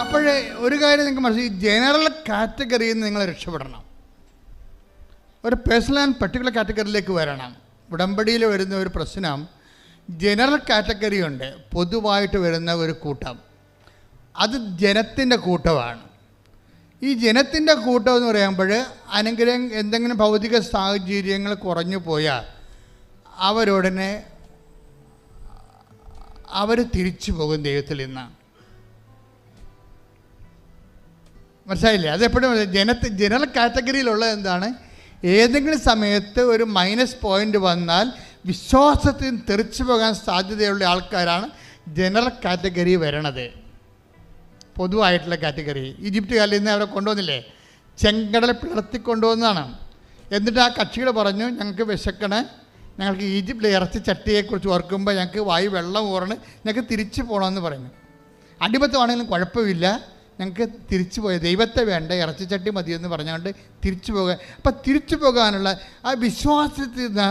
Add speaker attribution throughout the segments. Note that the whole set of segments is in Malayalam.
Speaker 1: അപ്പോഴേ ഒരു കാര്യം നിങ്ങൾക്ക് മനസ്സിലായി. ജനറൽ കാറ്റഗറിയിൽ നിന്ന് നിങ്ങൾ രക്ഷപ്പെടണം. ഒരു പേഴ്സണൽ ആൻഡ് പർട്ടിക്കുലർ കാറ്റഗറിയിലേക്ക് വരണം. ഉടമ്പടിയിൽ വരുന്ന ഒരു പ്രശ്നം ജനറൽ കാറ്റഗറി ഉണ്ട്. പൊതുവായിട്ട് വരുന്ന ഒരു കൂട്ടം. അത് ജനത്തിന്റെ കൂട്ടമാണ്. ഈ ജനത്തിന്റെ കൂട്ടം എന്ന് പറയുമ്പോൾ അനുഗ്രഹം എന്തെങ്കിലും ഭൗതിക സാഹചര്യങ്ങൾ കുറഞ്ഞു പോയാൽ അവരുടനെ അവർ തിരിച്ചു പോകും ദൈവത്തിൽ നിന്ന്. മനസ്സിലായില്ലേ? അതെപ്പോഴും ജനത്തെ ജനറൽ കാറ്റഗറിയിലുള്ള എന്താണ്? ഏതെങ്കിലും സമയത്ത് ഒരു മൈനസ് പോയിന്റ് വന്നാൽ വിശ്വാസത്തിന് തെറിച്ചു പോകാൻ സാധ്യതയുള്ള ആൾക്കാരാണ് ജനറൽ കാറ്റഗറി വരണത്. പൊതുവായിട്ടുള്ള കാറ്റഗറി ഈജിപ്തുകാരിൽ നിന്ന് അവരെ കൊണ്ടുവന്നില്ലേ? ചെങ്കടൽ പിളർത്തി കൊണ്ടുവന്നതാണ് എന്നിട്ട് ആ കക്ഷികൾ പറഞ്ഞു ഞങ്ങൾക്ക് വിശക്കണേ. ഞങ്ങൾക്ക് ഈജിപ്തിലെ ഇറച്ചി ചട്ടിയെക്കുറിച്ച് ഓർക്കുമ്പോൾ ഞങ്ങൾക്ക് വായു വെള്ളം ഊറണ്. ഞങ്ങൾക്ക് തിരിച്ചു പോകണമെന്ന് പറഞ്ഞു അടിമത്തമാണെങ്കിലും കുഴപ്പമില്ല. ഞങ്ങൾക്ക് തിരിച്ചു പോയ ദൈവത്തെ വേണ്ട ഇറച്ചിച്ചട്ടി മതിയെന്ന് പറഞ്ഞുകൊണ്ട് തിരിച്ചു പോകാൻ അപ്പം തിരിച്ചു പോകാനുള്ള ആ വിശ്വാസത്തിൽ നിന്ന്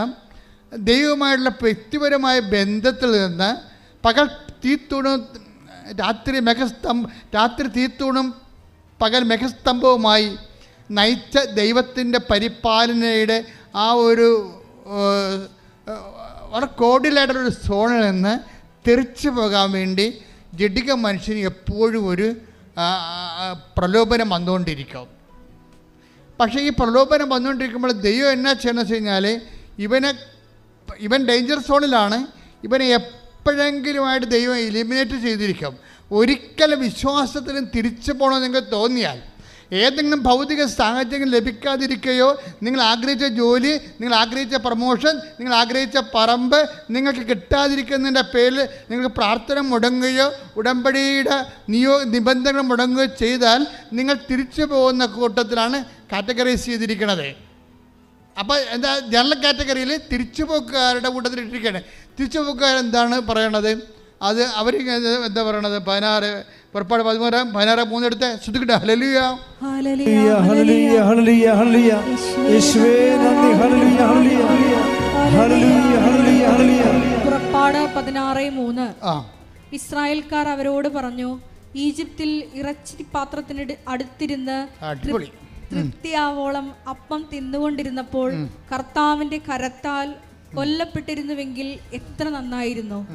Speaker 1: ദൈവമായിട്ടുള്ള വ്യക്തിപരമായ ബന്ധത്തിൽ നിന്ന് പകൽ തീത്തൂണും രാത്രി മെഘസ്തംഭ രാത്രി തീത്തൂണും പകൽ മെഘസ്തംഭവുമായി നയിച്ച ദൈവത്തിന്റെ പരിപാലനയുടെ ആ ഒരു വളരെ കോഡിലായിട്ടുള്ളൊരു സോണിൽ നിന്ന് തെറിച്ചു പോകാൻ വേണ്ടി ജഡിക മനുഷ്യന് എപ്പോഴും ഒരു പ്രലോഭനം വന്നുകൊണ്ടിരിക്കും. പക്ഷേ ഈ പ്രലോഭനം വന്നുകൊണ്ടിരിക്കുമ്പോൾ ദൈവം എന്നാ ചെയ്യണമെന്ന് വെച്ച് കഴിഞ്ഞാൽ ഇവനെ ഇവൻ ഡേഞ്ചർ സോണിലാണ് ഇവനെ എപ്പോഴെങ്കിലുമായിട്ട് ദൈവം എലിമിനേറ്റ് ചെയ്തിരിക്കും. ഒരിക്കലും വിശ്വാസത്തിലും തിരിച്ചു പോകണമെന്ന് നിങ്ങൾക്ക് തോന്നിയാൽ ഏതെങ്കിലും ഭൗതിക സാഹചര്യം ലഭിക്കാതിരിക്കുകയോ നിങ്ങൾ ആഗ്രഹിച്ച ജോലി നിങ്ങൾ ആഗ്രഹിച്ച പ്രമോഷൻ നിങ്ങൾ ആഗ്രഹിച്ച പറമ്പ് നിങ്ങൾക്ക് കിട്ടാതിരിക്കുന്നതിന്റെ പേരിൽ നിങ്ങൾക്ക് പ്രാർത്ഥന മുടങ്ങുകയോ ഉടമ്പടിയുടെ നിയോ നിബന്ധനകൾ മുടങ്ങുകയോ ചെയ്താൽ നിങ്ങൾ തിരിച്ചു പോകുന്ന കൂട്ടത്തിലാണ് കാറ്റഗറൈസ് ചെയ്തിരിക്കുന്നത്. അപ്പോൾ എന്താ ജനറൽ കാറ്റഗറിയിൽ തിരിച്ചുപോക്കുകാരുടെ കൂട്ടത്തിൽ ഇട്ടിരിക്കുകയാണ്. തിരിച്ചുപോക്കുകാരെന്താണ് പറയണത്? അത് അവർ എന്താ പറയണത്? പതിനാറ് പുറപ്പാട് പതിമൂന്ന് പതിനാറ് മൂന്നെടുത്ത് ശ്രദ്ധിക്കട്ടെ. ഹലലിയ
Speaker 2: ഹല്ലേലൂയ, ഹല്ലേലൂയ, ഹല്ലേലൂയ, ഹല്ലേലൂയ. യേശുവേ നന്ദി. ഹല്ലേലൂയ, ഹല്ലേലൂയ, ഹല്ലേലൂയ, ഹല്ലേലൂയ, ഹല്ലേലൂയ.
Speaker 3: പുറപ്പാട് പതിനാറ് മൂന്ന്.
Speaker 1: ആ.
Speaker 3: ഇസ്രായേൽക്കാർ അവരോട് പറഞ്ഞു ഈജിപ്തിൽ ഇറച്ചി പാത്രത്തിന് അടുത്തിരുന്ന് തൃപ്തിയാവോളം അപ്പം തിന്നുകൊണ്ടിരുന്നപ്പോൾ കർത്താവിന്റെ കരത്താൽ കൊല്ലപ്പെട്ടിരുന്നുവെങ്കിൽ എത്ര നന്നായിരുന്നു.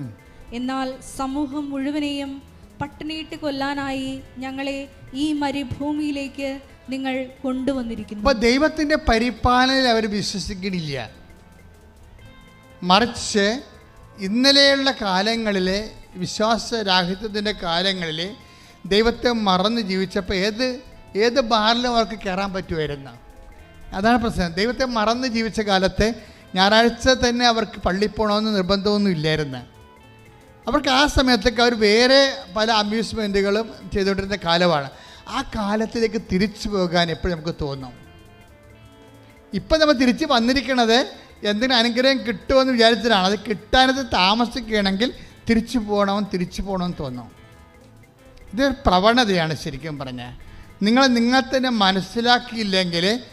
Speaker 3: എന്നാൽ സമൂഹം മുഴുവനെയും പട്ടിണിയിട്ട് കൊല്ലാനായി ഞങ്ങളെ ഈ മരുഭൂമിയിലേക്ക് നിങ്ങൾ കൊണ്ടുവന്നിരിക്കുന്നു.
Speaker 1: അപ്പൊ ദൈവത്തിന്റെ പരിപാലനയിൽ അവർ വിശ്വസിക്കണില്ല. മറിച്ച് ഇന്നലെയുള്ള കാലങ്ങളിലെ വിശ്വാസരാഹിത്യത്തിന്റെ കാലങ്ങളിൽ ദൈവത്തെ മറന്ന് ജീവിച്ചപ്പോൾ ഏത് ഏത് ബാറിലും അവർക്ക് കയറാൻ പറ്റുമായിരുന്നു. അതാണ് പ്രശ്നം. ദൈവത്തെ മറന്ന് ജീവിച്ച കാലത്ത് ഞായറാഴ്ച തന്നെ അവർക്ക് പള്ളി പോകണമെന്ന് നിർബന്ധമൊന്നും ഇല്ലായിരുന്നു. അവർക്ക് ആ സമയത്തൊക്കെ അവർ വേറെ പല അമ്യൂസ്മെന്റുകളും ചെയ്തുകൊണ്ടിരുന്ന കാലമാണ്. ആ കാലത്തിലേക്ക് തിരിച്ചു പോകാൻ എപ്പോഴും നമുക്ക് തോന്നും. ഇപ്പം നമ്മൾ തിരിച്ച് വന്നിരിക്കണത് എന്തെങ്കിലും അനുഗ്രഹം കിട്ടുമെന്ന് വിചാരിച്ചിട്ടാണ് അത് കിട്ടാനത് താമസിക്കുകയാണെങ്കിൽ തിരിച്ചു പോകണമെന്ന് തിരിച്ചു പോകണമെന്ന് തോന്നും. ഇതൊരു പ്രവണതയാണ് ശരിക്കും പറഞ്ഞാൽ. നിങ്ങൾ നിങ്ങൾ തന്നെ മനസ്സിലാക്കിയില്ലെങ്കിൽ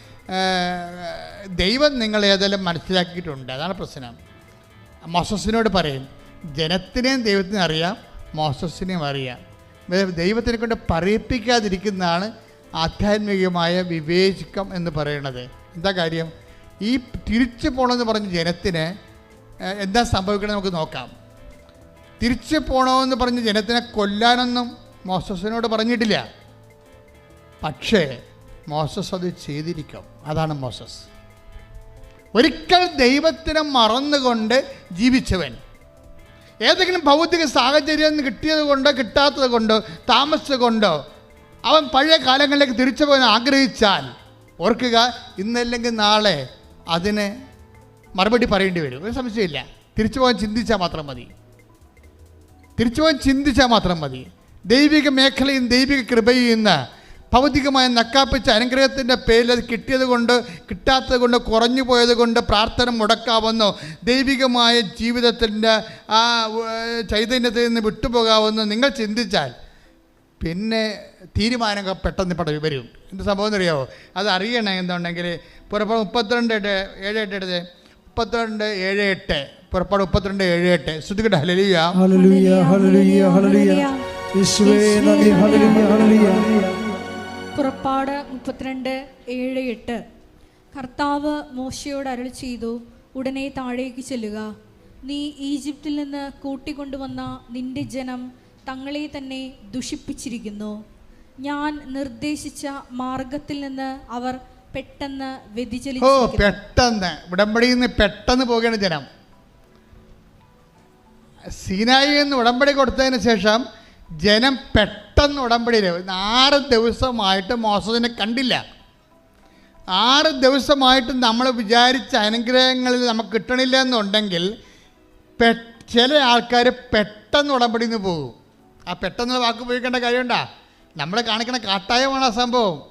Speaker 1: ദൈവം നിങ്ങളേതെല്ലാം മനസ്സിലാക്കിയിട്ടുണ്ട്. അതാണ് പ്രശ്നം. മൊസസിനോട് പറയും ജനത്തിനെയും ദൈവത്തിനെ അറിയാം മോസസിനെയും അറിയാം. ദൈവത്തിനെ കൊണ്ട് പറയിപ്പിക്കാതിരിക്കുന്നതാണ് ആധ്യാത്മികമായ വിവേചിക്കം എന്ന് പറയുന്നത്. എന്താ കാര്യം? ഈ തിരിച്ചു പോകണമെന്ന് പറഞ്ഞ ജനത്തിന് എന്താ സംഭവിക്കണമെന്ന് നമുക്ക് നോക്കാം. തിരിച്ചു പോകണമെന്ന് പറഞ്ഞ ജനത്തിനെ കൊല്ലാനൊന്നും മോസസിനോട് പറഞ്ഞിട്ടില്ല. പക്ഷേ മോസസ് അത് ചെയ്തിരിക്കും. അതാണ് മോസസ് ഒരിക്കൽ ദൈവത്തിനെ മറന്നുകൊണ്ട് ജീവിച്ചവൻ ഏതെങ്കിലും ഭൗതിക സാഹചര്യം കിട്ടിയത് കൊണ്ടോ കിട്ടാത്തത് കൊണ്ടോ താമസിച്ചത് കൊണ്ടോ അവൻ പഴയ കാലങ്ങളിലേക്ക് തിരിച്ചു പോകാൻ ആഗ്രഹിച്ചാൽ ഓർക്കുക ഇന്നല്ലെങ്കിൽ നാളെ അതിന് മറുപടി പറയേണ്ടി വരും. ഒരു സംശയമില്ല. തിരിച്ചു പോകാൻ ചിന്തിച്ചാൽ മാത്രം മതി. തിരിച്ചു പോകാൻ ചിന്തിച്ചാൽ മാത്രം മതി. ദൈവിക മേഖലയും ദൈവിക കൃപയും ഇന്ന് ഭൗതികമായ നക്കാപ്പിച്ച അനുഗ്രഹത്തിന്റെ പേരിൽ അത് കിട്ടിയത് കൊണ്ട് കിട്ടാത്തത് കൊണ്ട് കുറഞ്ഞു പോയത് കൊണ്ട് പ്രാർത്ഥന മുടക്കാവുന്നോ. ദൈവികമായ ജീവിതത്തിന്റെ ആ ചൈതന്യത്തിൽ നിന്ന് വിട്ടുപോകാവുന്നോ. നിങ്ങൾ ചിന്തിച്ചാൽ പിന്നെ തീരുമാനമൊക്കെ പെട്ടെന്ന് പട വരും. എന്ത് സംഭവം എന്നറിയാമോ അത് അറിയണേ എന്നുണ്ടെങ്കിൽ പുറപ്പാട് മുപ്പത്തിരണ്ട് എട്ട് ഏഴ് എട്ട് എടുത്ത്. മുപ്പത്തിരണ്ട് ഏഴ് എട്ട്. പുറപ്പാട് മുപ്പത്തിരണ്ട് ഏഴ് എട്ട്. ശ്രുതികട്ടെ ഹലലിയ
Speaker 2: ഹല്ലേലൂയ, ഹല്ലേലൂയ, ഹല്ലേലൂയ. ഹലലിയ ഹലലിയ ഹല്ലേലൂയ ഹല്ലേലൂയ.
Speaker 3: പുറപ്പാട് മുപ്പത്തിരണ്ട് ഏഴ് എട്ട്. കർത്താവ് മോശയോട് അരുൾ ചെയ്തു ഉടനെ താഴേക്ക് ചെല്ലുക. നീ ഈജിപ്തിൽ നിന്ന് കൂട്ടിക്കൊണ്ടുവന്ന നിന്റെ ജനം തങ്ങളെ തന്നെ ദുഷിപ്പിച്ചിരിക്കുന്നു. ഞാൻ നിർദ്ദേശിച്ച മാർഗത്തിൽ നിന്ന് അവർ പെട്ടെന്ന്
Speaker 1: ഓ
Speaker 3: വ്യതിചലിച്ചിരിക്കുന്നു
Speaker 1: പെട്ടെന്ന്. ഉടമ്പടിയിൽ നിന്ന് പെട്ടെന്ന് പോകുകയാണ് ജനം. സീനായി എന്ന് ഉടമ്പടി കൊടുത്തതിന് ശേഷം ജനം പെട്ടെന്ന് ഉടമ്പടിയിൽ ആറ് ദിവസമായിട്ട് മോശത്തിനെ കണ്ടില്ല. ആറ് ദിവസമായിട്ട് നമ്മൾ വിചാരിച്ച അനുഗ്രഹങ്ങളിൽ നമുക്ക് കിട്ടണില്ല എന്നുണ്ടെങ്കിൽ ചില ആൾക്കാർ പെട്ടെന്ന് ഉടമ്പടിയിൽ നിന്ന് പോകും. ആ പെട്ടെന്നുള്ള വാക്ക് ഉപയോഗിക്കേണ്ട കാര്യമുണ്ടാ? നമ്മൾ കാണിക്കണ കാട്ടായമാണ് ആ സംഭവം.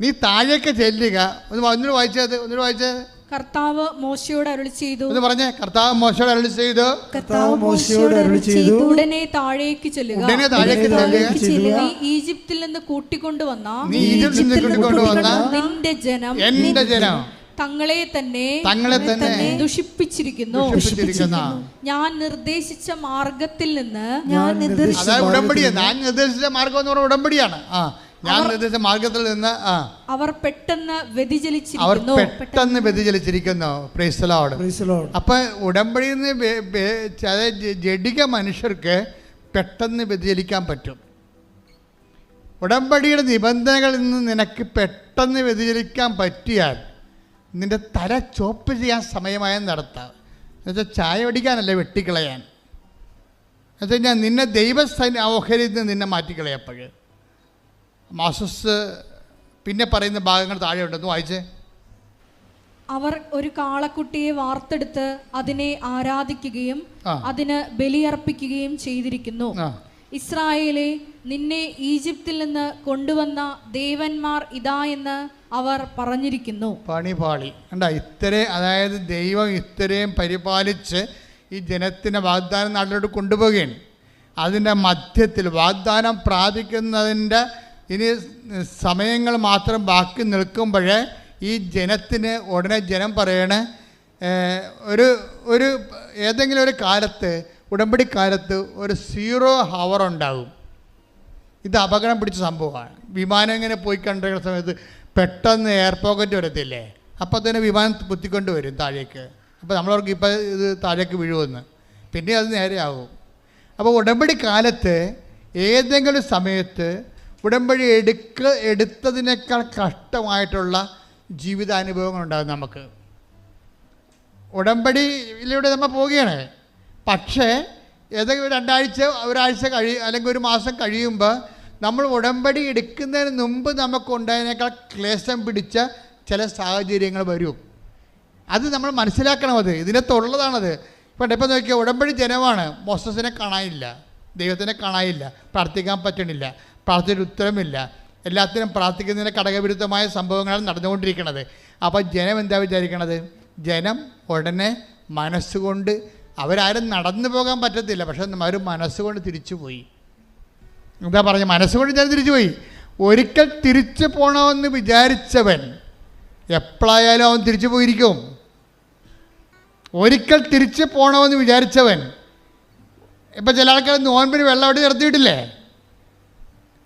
Speaker 1: നീ താഴേക്ക് ചെല്ലുക. ഒന്ന് ഒന്നുകൂടെ വായിച്ചത് ഒന്നുകൂടെ വായിച്ചത്
Speaker 3: കർത്താവ് മോശയോട് അരുളി ചെയ്തു.
Speaker 1: എന്ന് പറഞ്ഞേ കർത്താവ് മോശയോട് അരുളി ചെയ്തു.
Speaker 2: കർത്താവ് മോശയോട് അരുളി ചെയ്തു.
Speaker 3: ഉടനെ താഴേക്ക് ചെല്ലുക.
Speaker 1: ഉടനെ താഴേക്ക് ചെല്ലുക.
Speaker 3: നീ ഈജിപ്തിൽ നിന്ന് കൂട്ടിക്കൊണ്ടുവന്ന
Speaker 1: നീ ഈജിപ്തിൽ നിന്ന് കൂട്ടിക്കൊണ്ടുവന്ന
Speaker 3: നിന്റെ ജനം
Speaker 1: എന്റെ ജനം
Speaker 3: തങ്ങളെ തന്നെ
Speaker 1: തങ്ങളെ തന്നെ
Speaker 3: ദുഷിപ്പിച്ചിരിക്കുന്നു.
Speaker 1: ദുഷിപ്പിച്ചിരിക്കുന്ന.
Speaker 3: ഞാൻ നിർദ്ദേശിച്ച മാർഗത്തിൽ നിന്ന്
Speaker 2: ഞാൻ
Speaker 1: ഉടമ്പടിയാണ് ഞാൻ നിർദ്ദേശിച്ച മാർഗം എന്ന് പറഞ്ഞ ഉടമ്പടിയാണ്. ആ ഞാൻ നിർദ്ദേശിച്ച മാർഗത്തിൽ നിന്ന് ആ.
Speaker 3: അവർ പെട്ടെന്ന്
Speaker 1: അവർ
Speaker 3: വ്യതിചലിച്ചിരിക്കുന്നു
Speaker 1: പെട്ടെന്ന് വ്യതിചലിച്ചിരിക്കുന്നു. പ്രീസലോട് അപ്പൊ. ഉടമ്പടിയിൽ നിന്ന് വെ- വെ- ജ- ജഡിക മനുഷ്യർക്ക് പെട്ടെന്ന് വ്യതിചലിക്കാൻ പറ്റും. ഉടമ്പടിയുടെ നിബന്ധനകളിൽ നിന്ന് നിനക്ക് പെട്ടെന്ന് വ്യതിചലിക്കാൻ പറ്റിയാൽ നിന്റെ തല ചോപ്പ് ചെയ്യാൻ സമയമായ നടത്താം. എന്നുവെച്ചാൽ ചായ പിടിക്കാനല്ല വെട്ടിക്കളയാൻ. എന്നുവെച്ചാൽ ഞാൻ നിന്നെ ദൈവസ്ഥ ഓഹരിയിൽ നിന്ന് നിന്നെ മാറ്റിക്കളയപ്പോഴ് മാസസ് പിന്നെ പറയുന്ന ഭാഗങ്ങൾ താഴെ ഉണ്ടെന്ന് വായിച്ചേ?
Speaker 3: അവർ ഒരു കാളക്കുട്ടിയെ വാർത്തെടുത്ത് അതിനെ ആരാധിക്കുകയും. അതിന് ബലിയർപ്പിക്കുകയും ചെയ്തിരിക്കുന്നു. ഇസ്രായേലെ നിന്നെ ഈജിപ്തിൽ നിന്ന് കൊണ്ടുവന്ന ദേവന്മാർ ഇതാ എന്ന് അവർ പറഞ്ഞിരിക്കുന്നു.
Speaker 1: പണിപാളി കണ്ട ഇത്രേ അതായത് ദൈവം ഇത്രയും പരിപാലിച്ച് ഈ ജനത്തിനെ വാഗ്ദാനം നാട്ടിലോട്ട് കൊണ്ടുപോവുകയാണ്. അതിന്റെ മധ്യത്തിൽ വാഗ്ദാനം പ്രാപിക്കുന്നതിന്റെ ഇനി സമയങ്ങൾ മാത്രം ബാക്കി നിൽക്കുമ്പോഴേ ഈ ജനത്തിന് ഉടനെ ജനം പറയണ ഒരു ഒരു ഏതെങ്കിലും ഒരു കാലത്ത് ഉടമ്പടി കാലത്ത് ഒരു സീറോ ഹവർ ഉണ്ടാകും. ഇത് അപകടം പിടിച്ച സംഭവമാണ്. വിമാനം ഇങ്ങനെ പോയി കണ്ടിരിക്കുന്ന സമയത്ത് പെട്ടെന്ന് എയർ പോക്കറ്റ് വരത്തില്ലേ? അപ്പോൾ തന്നെ വിമാനം കുത്തിക്കൊണ്ട് വരും താഴേക്ക്. അപ്പോൾ നമ്മളവർക്ക് ഇപ്പോൾ ഇത് താഴേക്ക് വീഴുമെന്ന്. പിന്നെ അത് നേരെയാകും. അപ്പോൾ ഉടമ്പടി കാലത്ത് ഏതെങ്കിലും സമയത്ത് ഉടമ്പടി എടുക്ക എടുത്തതിനേക്കാൾ കഷ്ടമായിട്ടുള്ള ജീവിതാനുഭവങ്ങൾ ഉണ്ടാകും നമുക്ക്. ഉടമ്പടിയിലൂടെ നമ്മൾ പോവുകയാണ്. പക്ഷേ ഏതെങ്കിലും രണ്ടാഴ്ച ഒരാഴ്ച കഴി അല്ലെങ്കിൽ ഒരു മാസം കഴിയുമ്പോൾ നമ്മൾ ഉടമ്പടി എടുക്കുന്നതിന് മുമ്പ് നമുക്കുണ്ടായതിനേക്കാൾ ക്ലേശം പിടിച്ച ചില സാഹചര്യങ്ങൾ വരും. അത് നമ്മൾ മനസ്സിലാക്കണം അത് ഇതിനകത്തുള്ളതാണത്. ഇപ്പം ഇപ്പം നോക്കിയാൽ ഉടമ്പടി ജനമാണ്. മോസസിനെ കാണാനില്ല. ദൈവത്തിനെ കാണാനില്ല പ്രാർത്ഥിക്കാൻ പറ്റണില്ല പ്രാർത്ഥനയിൽ ഉത്തരമില്ല. എല്ലാത്തിനും പ്രാർത്ഥിക്കുന്നതിന് ഘടകവിരുദ്ധമായ സംഭവങ്ങളാണ് നടന്നുകൊണ്ടിരിക്കുന്നത് അപ്പോൾ ജനം എന്താ വിചാരിക്കണത്? ജനം ഉടനെ മനസ്സുകൊണ്ട് അവരാരും നടന്നു പോകാൻ പറ്റത്തില്ല പക്ഷെ അവർ മനസ്സുകൊണ്ട് തിരിച്ചുപോയി. എന്താ പറഞ്ഞത്? മനസ്സുകൊണ്ട് ഞാൻ തിരിച്ചുപോയി. ഒരിക്കൽ തിരിച്ചു പോകണമെന്ന് വിചാരിച്ചവൻ എപ്പോഴായാലും അവൻ തിരിച്ചു പോയിരിക്കും ഒരിക്കൽ തിരിച്ചു പോകണമെന്ന് വിചാരിച്ചവൻ ഇപ്പം ചില ആൾക്കാർ നോൻപിന് വെള്ളം അവിടെ നിർത്തിയിട്ടില്ലേ?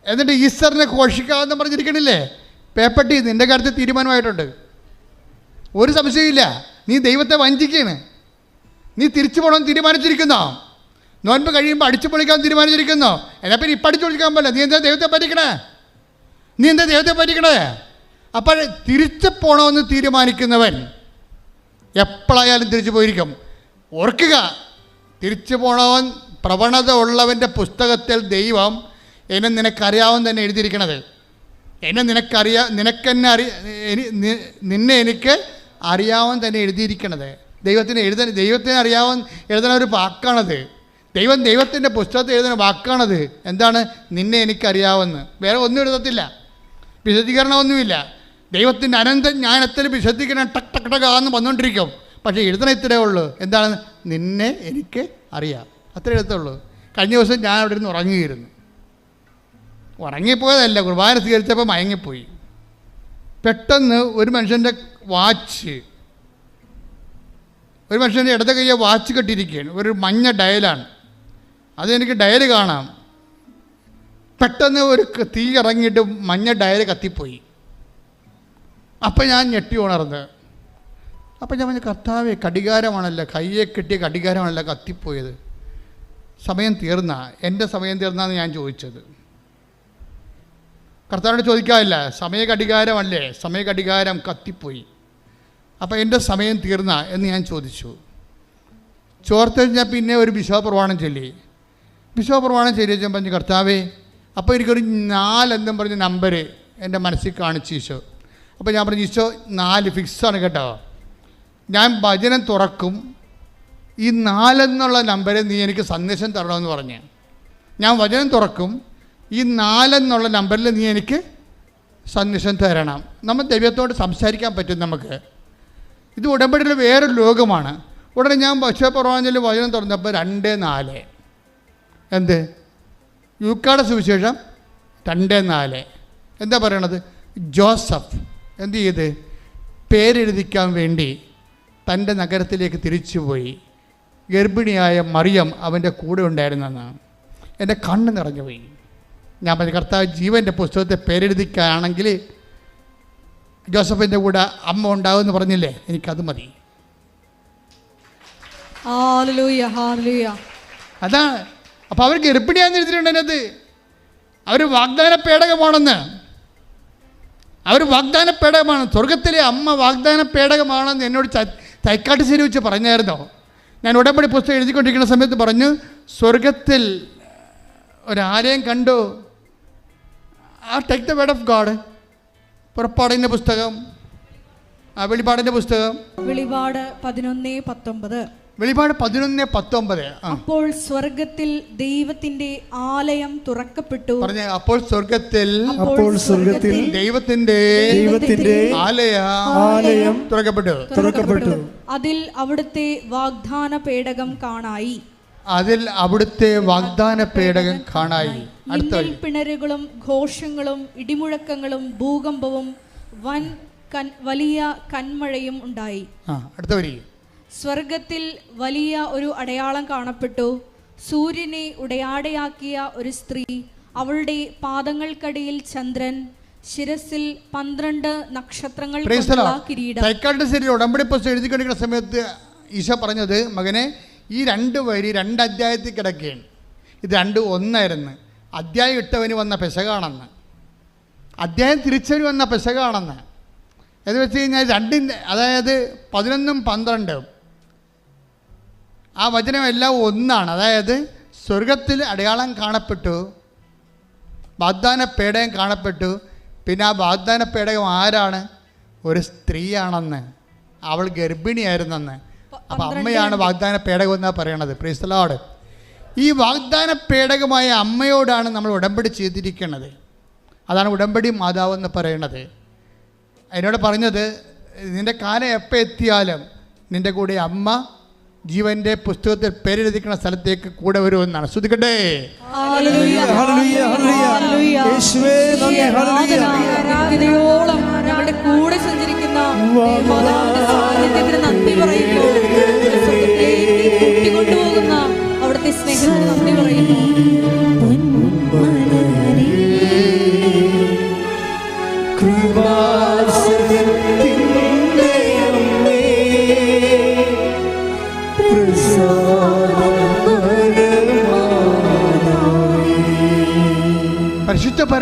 Speaker 1: എന്നിട്ട് ഈസ്റ്ററിനെ ഘോഷിക്കാമെന്ന് പറഞ്ഞിരിക്കണില്ലേ? പേപ്പട്ടി നിന്റെ കാര്യത്തിൽ തീരുമാനമായിട്ടുണ്ട്. ഒരു സംശയമില്ല നീ ദൈവത്തെ വഞ്ചിക്കാണ്. നീ തിരിച്ചു പോകണമെന്ന് തീരുമാനിച്ചിരിക്കുന്നോ? നോൻപ് കഴിയുമ്പോൾ അടിച്ചു പൊളിക്കാൻ തീരുമാനിച്ചിരിക്കുന്നോ? എന്നാൽ പിന്നെ ഇപ്പം അടിച്ചു പൊളിക്കാൻ പോലെ. നീ എന്താ ദൈവത്തെ പറ്റിക്കണേ? നീ എന്താ ദൈവത്തെ പറ്റിക്കണേ? അപ്പോൾ തിരിച്ചു പോകണമെന്ന് തീരുമാനിക്കുന്നവൻ എപ്പോഴായാലും തിരിച്ചു പോയിരിക്കും. ഓർക്കുക തിരിച്ചു പോണവൻ പ്രവണത ഉള്ളവന്റെ പുസ്തകത്തിൽ ദൈവം എന്നെ നിനക്കറിയാവുന്ന തന്നെ എഴുതിയിരിക്കണത് എന്നെ നിനക്കറിയാ നിനക്കെന്നെ അറിയ നിന്നെ എനിക്ക് അറിയാവുന്ന തന്നെ എഴുതിയിരിക്കണത് ദൈവത്തിന് എഴുതാൻ ദൈവത്തിന് അറിയാവുന്ന എഴുതുന്ന ഒരു വാക്കാണത് ദൈവം ദൈവത്തിന്റെ പുസ്തകത്തിൽ എഴുതുന്ന വാക്കാണത് എന്താണ് നിന്നെ എനിക്കറിയാവുന്ന വേറെ ഒന്നും എഴുതത്തില്ല വിശദീകരണമൊന്നുമില്ല ദൈവത്തിന്റെ അനന്ത ജ്ഞാനത്തിൽ വിശദീകരണം ടക് ടക് ടകാന്ന് വന്നുകൊണ്ടിരിക്കും പക്ഷേ എഴുതണ ഇത്രയേ ഉള്ളൂ എന്താണ് നിന്നെ എനിക്ക് അറിയാം അത്രേ എടുത്തുള്ളൂ. കഴിഞ്ഞ ദിവസം ഞാൻ അവിടെ ഇരുന്ന് ഉറങ്ങിയിരുന്നു. ഉറങ്ങിപ്പോയതല്ല കുർബാന സ്വീകരിച്ചപ്പോൾ മയങ്ങിപ്പോയി. പെട്ടെന്ന് ഒരു മനുഷ്യന്റെ വാച്ച് ഒരു മനുഷ്യന്റെ ഇടത് കയ്യെ വാച്ച് കെട്ടിയിരിക്കുകയാണ്. ഒരു മഞ്ഞ ഡയലാണ് അതെനിക്ക് ഡയൽ കാണാം. പെട്ടെന്ന് ഒരു തീ ഇറങ്ങിയിട്ട് മഞ്ഞ ഡയൽ കത്തിപ്പോയി. അപ്പം ഞാൻ ഞെട്ടി ഉണർന്ന്. അപ്പം ഞാൻ പറഞ്ഞു കർത്താവേ കടികാരമാണല്ലോ കയ്യെ കെട്ടിയ കടികാരമാണല്ലോ കത്തിപ്പോയത്. സമയം തീർന്ന? എന്റെ സമയം തീർന്നാന്ന് ഞാൻ ചോദിച്ചത്. കർത്താവിനോട് ചോദിക്കാറില്ല. സമയഘടികാരമല്ലേ? സമയഘടികാരം കത്തിപ്പോയി. അപ്പോൾ എന്റെ സമയം തീർന്ന എന്ന് ഞാൻ ചോദിച്ചു. ചോർത്ത് ഞാൻ പിന്നെ ഒരു വിശ്വപ്രവാണം ചൊല്ലി. വിശ്വപ്രവാണം ചൊല്ലി വെച്ചാൽ പറഞ്ഞു കർത്താവേ അപ്പോൾ എനിക്കൊരു നാലെന്നും പറഞ്ഞ നമ്പർ എന്റെ മനസ്സിൽ കാണിച്ചു ഈശോ. അപ്പോൾ ഞാൻ പറഞ്ഞു ഈശോ നാല് ഫിക്സാണ് കേട്ടോ. ഞാൻ ഭജനം തുറക്കും ഈ നാലെന്നുള്ള നമ്പരെ നീ എനിക്ക് സന്ദേശം തരണമെന്ന് പറഞ്ഞ്. ഞാൻ വചനം തുറക്കും. ഈ നാലെന്നുള്ള നമ്പറിൽ നീ എനിക്ക് സന്ദേശം തരണം. നമ്മൾ ദൈവത്തോട് സംസാരിക്കാൻ പറ്റും നമുക്ക്. ഇത് ഉടമ്പടിയിൽ വേറൊരു ലോകമാണ്. ഉടനെ ഞാൻ പശുപ്രവാഞ്ചലിൽ വചനം തുറന്നപ്പോൾ രണ്ട് നാല്. എന്ത്? യുക്കാട സുവിശേഷം രണ്ട് നാല്. എന്താ പറയണത്? ജോസഫ് എന്ത് ചെയ്ത്? പേരെഴുതിക്കാൻ വേണ്ടി തന്റെ നഗരത്തിലേക്ക് തിരിച്ചുപോയി. ഗർഭിണിയായ മറിയം അവന്റെ കൂടെ ഉണ്ടായിരുന്നെന്നാണ് എന്റെ കണ്ണ് നിറഞ്ഞു പോയി. ഞാൻ പറഞ്ഞ കർത്താവ് ജീവന്റെ പുസ്തകത്തെ പേരെഴുതിക്കുകയാണെങ്കിൽ ജോസഫിന്റെ കൂടെ അമ്മ ഉണ്ടാവുമെന്ന് പറഞ്ഞില്ലേ? എനിക്കത് മതി. അതാണ് അപ്പോൾ അവർ ഗർഭിണിയാന്ന് എഴുതിയിട്ടുണ്ട് അതിനകത്ത് അവർ വാഗ്ദാന പേടകമാണെന്ന്. അവർ വാഗ്ദാന പേടകമാണ്. സ്വർഗത്തിലെ അമ്മ വാഗ്ദാന പേടകമാണെന്ന് എന്നോട് തൈക്കാട്ട് ശരി വെച്ച് പറഞ്ഞായിരുന്നോ? ഞാൻ ഉടമ്പടി പുസ്തകം എഴുതിക്കൊണ്ടിരിക്കുന്ന സമയത്ത് പറഞ്ഞു സ്വർഗത്തിൽ ഒരാലയം കണ്ടു. ആ take the word of God പുറപ്പാടിന്റെ പുസ്തകം ആ വെളിപാടിന്റെ പുസ്തകം.
Speaker 3: വെളിപാട് പതിനൊന്ന് പത്തൊമ്പത്.
Speaker 1: വെളിപാട് പതിനൊന്ന് പത്തൊമ്പത്.
Speaker 3: അപ്പോൾ സ്വർഗത്തിൽ ദൈവത്തിന്റെ ആലയം തുറക്കപ്പെട്ടു.
Speaker 1: പറഞ്ഞ അപ്പോൾ സ്വർഗത്തിൽ
Speaker 2: അപ്പോൾ സ്വർഗത്തിൽ
Speaker 1: ദൈവത്തിന്റെ
Speaker 2: ദൈവത്തിന്റെ
Speaker 1: ആലയ
Speaker 2: ആലയം
Speaker 1: തുറക്കപ്പെട്ടു.
Speaker 2: തുറക്കപ്പെട്ടു.
Speaker 3: അതിൽ അവിടുത്തെ വാഗ്ദാന പേടകം കാണായി.
Speaker 1: അതിൽ അവിടുത്തെ വാഗ്ദാന പേടകം കാണായി. അടുത്ത
Speaker 3: പിണരുകളും ഘോഷങ്ങളും ഇടിമുഴക്കങ്ങളും ഭൂകമ്പവും വൻ വലിയ കന്മഴയും ഉണ്ടായി.
Speaker 1: അടുത്ത വരി.
Speaker 3: സ്വർഗത്തിൽ വലിയ ഒരു അടയാളം കാണപ്പെട്ടു. സൂര്യനെ ഉടയാടയാക്കിയ ഒരു സ്ത്രീ അവളുടെ പാദങ്ങൾക്കടിയിൽ ചന്ദ്രൻ ശിരസിൽ പന്ത്രണ്ട് നക്ഷത്രങ്ങൾ കിരീടം.
Speaker 1: ഉടമ്പടി പുസ്തകം എഴുതിക്കൊണ്ടിരിക്കുന്ന സമയത്ത് ഈശോ പറഞ്ഞത് മകനെ ഈ രണ്ട് വരി രണ്ട് അധ്യായത്തിൽ കിടക്കുകയാണ് ഇത് രണ്ട് ഒന്നായിരുന്നു. അധ്യായം ഇട്ടവന് വന്ന പെശകാണെന്ന്. അധ്യായം തിരിച്ചവന് വന്ന പെശകാണെന്ന്. എന്ന് വെച്ച് കഴിഞ്ഞാൽ രണ്ടിന്റെ അതായത് പതിനൊന്നും പന്ത്രണ്ടും ആ വചനം എല്ലാം ഒന്നാണ്. അതായത് സ്വർഗത്തിൽ അടയാളം കാണപ്പെട്ടു വാഗ്ദാന പേടകം കാണപ്പെട്ടു. പിന്നെ ആ വാഗ്ദാന പേടകം ആരാണ്? ഒരു സ്ത്രീയാണെന്ന്. അവൾ ഗർഭിണിയായിരുന്നെന്ന്. അപ്പം അമ്മയാണ് വാഗ്ദാന പേടകം എന്നാണ് പറയണത്. പ്രീസ്തലോട് ഈ വാഗ്ദാന പേടകമായ അമ്മയോടാണ് നമ്മൾ ഉടമ്പടി ചെയ്തിരിക്കുന്നത്. അതാണ് ഉടമ്പടി മാതാവ് എന്ന് പറയണത്. എന്നോട് പറഞ്ഞത് നിന്റെ കാലം എപ്പോൾ എത്തിയാലും നിന്റെ കൂടെ അമ്മ ജീവന്റെ പുസ്തകത്തിൽ പേരെഴുതിക്കുന്ന സ്ഥലത്തേക്ക് കൂടെ വരുമെന്നാണ് ശ്രദ്ധിക്കട്ടെ
Speaker 3: കൂടെ
Speaker 1: ഹല്ലേലൂയ,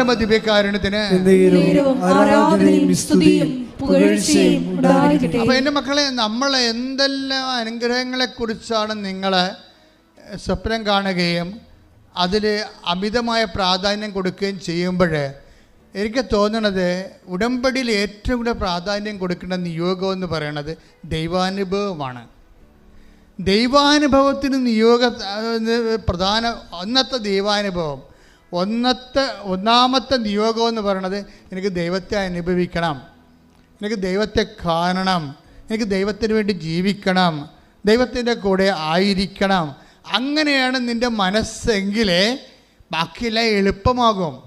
Speaker 1: പരമ ദിവ്യകാരുണ്യത്തിന് അപ്പൊ എന്റെ മക്കളെ നമ്മൾ എന്തെല്ലാം അനുഗ്രഹങ്ങളെ കുറിച്ചാണ് നിങ്ങളെ സ്വപ്നം കാണുകയും അതിൽ അമിതമായ പ്രാധാന്യം കൊടുക്കുകയും ചെയ്യുമ്പോൾ എനിക്ക് തോന്നണത് ഉടമ്പടിയിൽ ഏറ്റവും കൂടുതൽ പ്രാധാന്യം കൊടുക്കേണ്ട നിയോഗം എന്ന് പറയണത് ദൈവാനുഭവമാണ്. ദൈവാനുഭവത്തിന് നിയോഗ പ്രധാന അന്നത്തെ ദൈവാനുഭവം. ഒന്നത്തെ ഒന്നാമത്തെ നിയോഗം എന്ന് പറയണത് എനിക്ക് ദൈവത്തെ അനുഭവിക്കണം. എനിക്ക് ദൈവത്തെ കാണണം. എനിക്ക് ദൈവത്തിന് വേണ്ടി ജീവിക്കണം. ദൈവത്തിന്റെ കൂടെ ആയിരിക്കണം. അങ്ങനെയാണ് നിന്റെ മനസ്സെങ്കിലേ ബാക്കിയെല്ലാം എളുപ്പമാകും.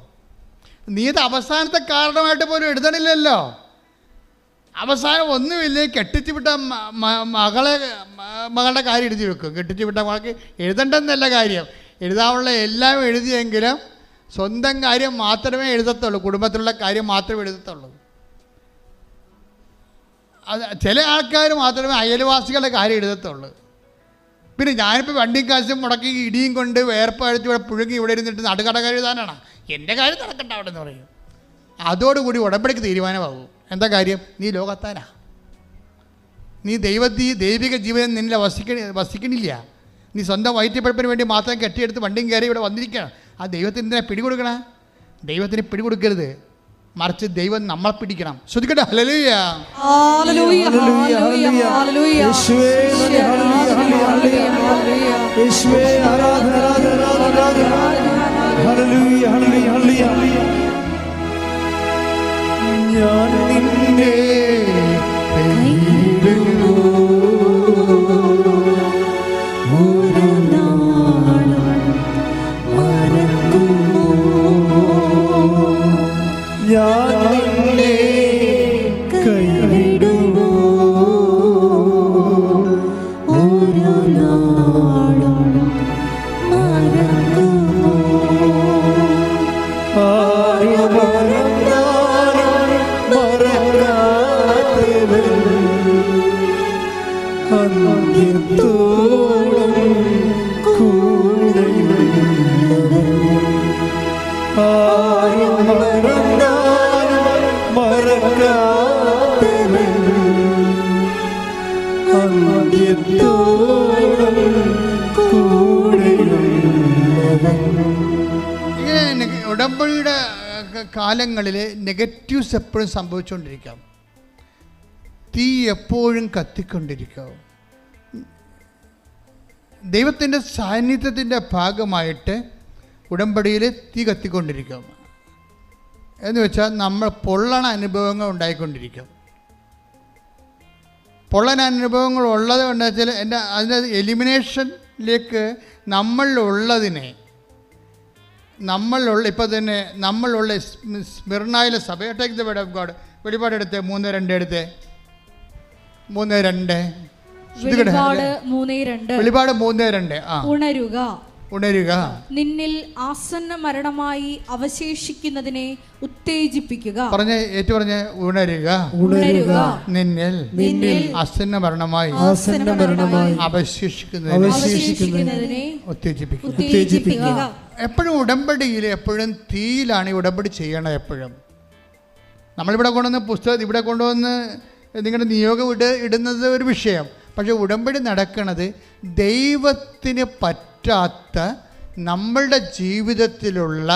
Speaker 1: നീ ഇത് അവസാനത്തെ കാരണമായിട്ട് പോലും എഴുതണില്ലല്ലോ. അവസാനം ഒന്നുമില്ലേ കെട്ടിച്ചു വിട്ട മകളെ മകളുടെ കാര്യം എഴുതി വെക്കും. കെട്ടിച്ചു വിട്ട മകൾക്ക് എഴുതണ്ടെന്നല്ല കാര്യം. എഴുതാനുള്ള എല്ലാം എഴുതിയെങ്കിലും സ്വന്തം കാര്യം മാത്രമേ എഴുതത്തുള്ളൂ. കുടുംബത്തിലുള്ള കാര്യം മാത്രമേ എഴുതത്തുള്ളൂ. അത് ചില ആൾക്കാർ മാത്രമേ അയൽവാസികളുടെ കാര്യം എഴുതത്തുള്ളൂ. പിന്നെ ഞാനിപ്പോൾ വണ്ടിയും കാശും മുടക്കി ഇടിയും കൊണ്ട് വേർപ്പഴിച്ച് ഇവിടെ പുഴുങ്ങി ഇവിടെ ഇരുന്നിട്ട് നടുകട എഴുതാനാണ്. എന്റെ കാര്യം നടക്കണ്ട അവിടെ എന്ന് പറയും. അതോടുകൂടി ഉടമ്പടിക്ക് തീരുമാനമാകും. എന്താ കാര്യം? നീ ലോകത്താനാ നീ ദൈവത്തി ദൈവിക ജീവൻ നിന്നിൽ വസിക്കണി വസിക്കണില്ല. നീ സ്വന്തം വയറ്റിപ്പഴപ്പിന് വേണ്ടി മാത്രം കെട്ടിയെടുത്ത് വണ്ടിയും കയറി ഇവിടെ വന്നിരിക്കണം ആ ദൈവത്തിന് എന്തിനാ പിടികൊടുക്കണ? ദൈവത്തിന് പിടികൊടുക്കരുത്. മറിച്ച് ദൈവം നമ്മളെ പിടിക്കണം. ശ്രദ്ധിക്കട്ടെ?
Speaker 2: ഞാൻ
Speaker 1: ഹല്ലേലൂയ, കാലങ്ങളിൽ നെഗറ്റീവ്സ് എപ്പോഴും സംഭവിച്ചുകൊണ്ടിരിക്കാം. തീ എപ്പോഴും കത്തിക്കൊണ്ടിരിക്കാം. ദൈവത്തിന്റെ സാന്നിധ്യത്തിന്റെ ഭാഗമായിട്ട് ഉടമ്പടിയിൽ തീ കത്തിക്കൊണ്ടിരിക്കാം. എന്ന് വെച്ചാൽ നമ്മൾ പൊള്ളണ അനുഭവങ്ങൾ ഉണ്ടായിക്കൊണ്ടിരിക്കാം. പൊള്ളണ അനുഭവങ്ങൾ ഉള്ളത് കൊണ്ട് വെച്ചാൽ എന്റെ അതിന്റെ എലിമിനേഷനിലേക്ക് നമ്മളിലുള്ളതിനെ നമ്മളിലുള്ള ഇപ്പോൾ തന്നെ നമ്മളുള്ള സ്മിർണായിലെ സഭ. Take the word of God വെളിപാട് എടുത്ത് മൂന്ന് രണ്ട് എടുത്ത്. മൂന്ന് രണ്ട്.
Speaker 3: വെളിപാട് മൂന്ന് രണ്ട്.
Speaker 1: ആ.
Speaker 3: ഉണരുക.
Speaker 1: ഉണരുക.
Speaker 3: നിന്നിൽ ആസന്ന മരണമായി അവശേഷിക്കുന്നതിനെ ഉത്തേജിപ്പിക്കുക.
Speaker 1: പറഞ്ഞ ഏറ്റു പറഞ്ഞ ഉണരുക.
Speaker 3: ഉണരുക.
Speaker 1: നിന്നിൽ
Speaker 3: നിന്നിൽ
Speaker 1: ആസന്ന മരണമായി
Speaker 2: ആസന്ന മരണമായി
Speaker 1: അവശേഷിക്കുന്നതിനെ
Speaker 3: അവശേഷിക്കുന്നതിനെ
Speaker 1: ഉത്തേജിപ്പിക്കുക.
Speaker 3: ഉത്തേജിപ്പിക്കുക.
Speaker 1: എപ്പോഴും ഉടമ്പടിയിൽ എപ്പോഴും തീയിലാണ് ഈ ഉടമ്പടി ചെയ്യണം എപ്പോഴും. നമ്മളിവിടെ കൊണ്ടുവന്ന പുസ്തകം ഇവിടെ കൊണ്ടുവന്ന് നിങ്ങളുടെ നിയോഗം ഇട ഇടുന്നത് ഒരു വിഷയം. പക്ഷെ ഉടമ്പടി നടക്കുന്നത് ദൈവത്തിന് പറ്റാത്ത നമ്മളുടെ ജീവിതത്തിലുള്ള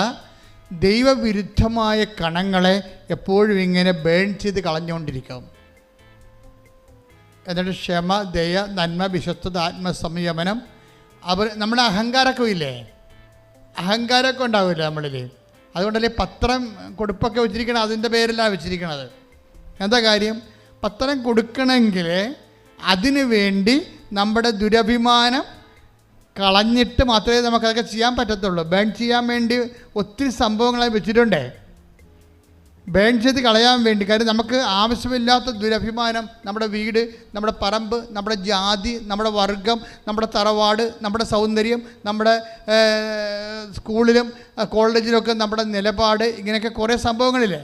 Speaker 1: ദൈവവിരുദ്ധമായ കണങ്ങളെ എപ്പോഴും ഇങ്ങനെ ബേൺ ചെയ്ത് കളഞ്ഞുകൊണ്ടിരിക്കും. എന്നിട്ട് ക്ഷമ ദയ നന്മ വിശ്വസ്തത ആത്മസംയമനം അവർ നമ്മുടെ അഹങ്കാരമൊക്കെ ഇല്ലേ? അഹങ്കാരമൊക്കെ ഉണ്ടാവില്ല നമ്മളിൽ അതുകൊണ്ടല്ലേ പത്രം കൊടുപ്പൊക്കെ വെച്ചിരിക്കണം അതിന്റെ പേരിലാണ് വെച്ചിരിക്കണത്. എന്താ കാര്യം? പത്രം കൊടുക്കണമെങ്കിൽ അതിനു വേണ്ടി നമ്മുടെ ദുരഭിമാനം കളഞ്ഞിട്ട് മാത്രമേ നമുക്കതൊക്കെ ചെയ്യാൻ പറ്റത്തുള്ളൂ. ബേൺ ചെയ്യാൻ വേണ്ടി ഒത്തിരി സംഭവങ്ങളെ വെച്ചിട്ടുണ്ടേ. ബേൺ ചെയ്ത് കളയാൻ വേണ്ടി. കാര്യം നമുക്ക് ആവശ്യമില്ലാത്ത ദുരഭിമാനം നമ്മുടെ വീട് നമ്മുടെ പറമ്പ് നമ്മുടെ ജാതി നമ്മുടെ വർഗം നമ്മുടെ തറവാട് നമ്മുടെ സൗന്ദര്യം നമ്മുടെ സ്കൂളിലും കോളേജിലും കോളേജിലൊക്കെ നമ്മുടെ നിലപാട് ഇങ്ങനെയൊക്കെ കുറേ സംഭവങ്ങളില്ലേ?